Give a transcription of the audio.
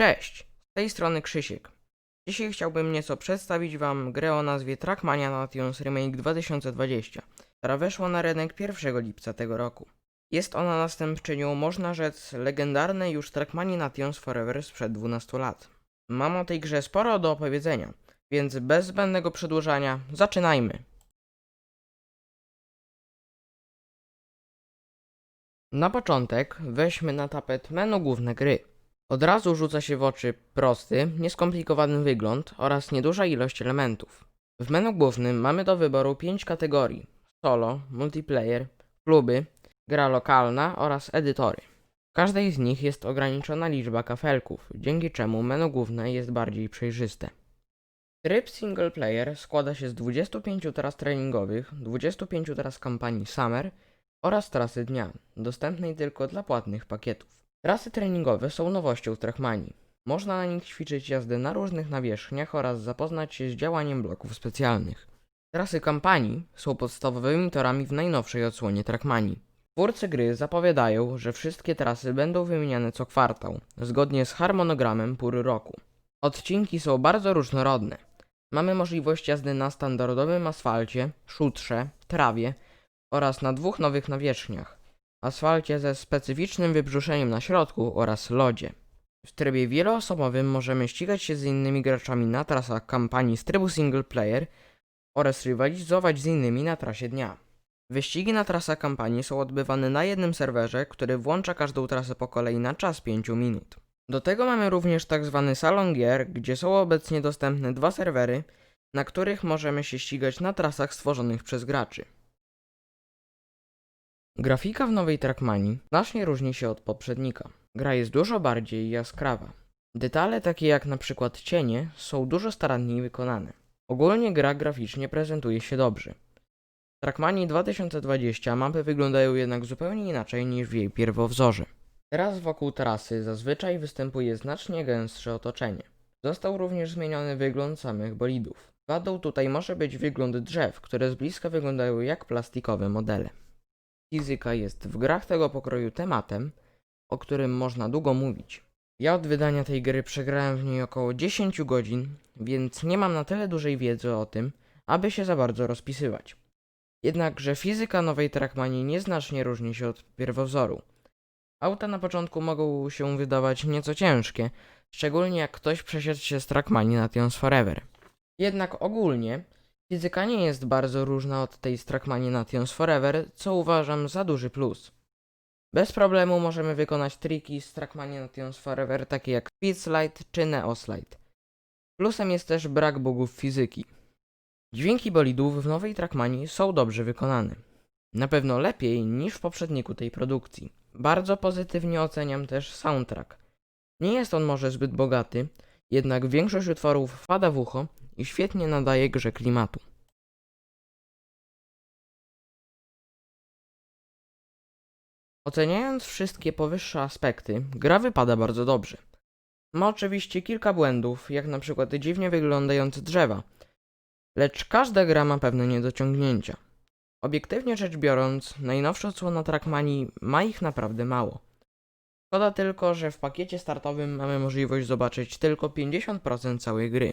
Cześć, z tej strony Krzysiek. Dzisiaj chciałbym nieco przedstawić Wam grę o nazwie Trackmania Nations Remake 2020, która weszła na rynek 1 lipca tego roku. Jest ona następczynią, można rzec, legendarnej już Trackmanii Nations Forever sprzed 12 lat. Mam o tej grze sporo do opowiedzenia, więc bez zbędnego przedłużania, zaczynajmy! Na początek weźmy na tapet menu główne gry. Od razu rzuca się w oczy prosty, nieskomplikowany wygląd oraz nieduża ilość elementów. W menu głównym mamy do wyboru 5 kategorii: solo, multiplayer, kluby, gra lokalna oraz edytory. W każdej z nich jest ograniczona liczba kafelków, dzięki czemu menu główne jest bardziej przejrzyste. Tryb single player składa się z 25 tras treningowych, 25 tras kampanii Summer oraz trasy dnia, dostępnej tylko dla płatnych pakietów. Trasy treningowe są nowością w Trackmanii. Można na nich ćwiczyć jazdę na różnych nawierzchniach oraz zapoznać się z działaniem bloków specjalnych. Trasy kampanii są podstawowymi torami w najnowszej odsłonie Trackmanii. Twórcy gry zapowiadają, że wszystkie trasy będą wymieniane co kwartał, zgodnie z harmonogramem pór roku. Odcinki są bardzo różnorodne. Mamy możliwość jazdy na standardowym asfalcie, szutrze, trawie oraz na dwóch nowych nawierzchniach asfalcie ze specyficznym wybrzuszeniem na środku oraz lodzie. W trybie wieloosobowym możemy ścigać się z innymi graczami na trasach kampanii z trybu single player oraz rywalizować z innymi na trasie dnia. Wyścigi na trasach kampanii są odbywane na jednym serwerze, który włącza każdą trasę po kolei na czas 5 minut. Do tego mamy również tak zwany salon gier, gdzie są obecnie dostępne dwa serwery, na których możemy się ścigać na trasach stworzonych przez graczy. Grafika w nowej Trackmanii znacznie różni się od poprzednika. Gra jest dużo bardziej jaskrawa. Detale takie jak na przykład cienie są dużo staranniej wykonane. Ogólnie gra graficznie prezentuje się dobrze. W Trackmanii 2020 mapy wyglądają jednak zupełnie inaczej niż w jej pierwowzorze. Teraz wokół trasy zazwyczaj występuje znacznie gęstsze otoczenie. Został również zmieniony wygląd samych bolidów. Wadą tutaj może być wygląd drzew, które z bliska wyglądają jak plastikowe modele. Fizyka jest w grach tego pokroju tematem, o którym można długo mówić. Ja od wydania tej gry przegrałem w niej około 10 godzin, więc nie mam na tyle dużej wiedzy o tym, aby się za bardzo rozpisywać. Jednakże fizyka nowej Trackmanii nieznacznie różni się od pierwowzoru. Auta na początku mogą się wydawać nieco ciężkie, szczególnie jak ktoś przesiadł się z Trackmanii na Tions Forever. Jednak ogólnie Fizyka nie jest bardzo różna od tej z Trackmanii Nations Forever, co uważam za duży plus. Bez problemu możemy wykonać triki z Trackmanii Nations Forever, takie jak Speed Slide czy Neo Slide. Plusem jest też brak bugów fizyki. Dźwięki bolidów w nowej Trackmanii są dobrze wykonane. Na pewno lepiej niż w poprzedniku tej produkcji. Bardzo pozytywnie oceniam też soundtrack. Nie jest on może zbyt bogaty, jednak większość utworów wpada w ucho i świetnie nadaje grze klimatu. Oceniając wszystkie powyższe aspekty, gra wypada bardzo dobrze. Ma oczywiście kilka błędów, jak na przykład dziwnie wyglądające drzewa, lecz każda gra ma pewne niedociągnięcia. Obiektywnie rzecz biorąc, najnowsza odsłona Trackmanii ma ich naprawdę mało. Szkoda tylko, że w pakiecie startowym mamy możliwość zobaczyć tylko 50% całej gry.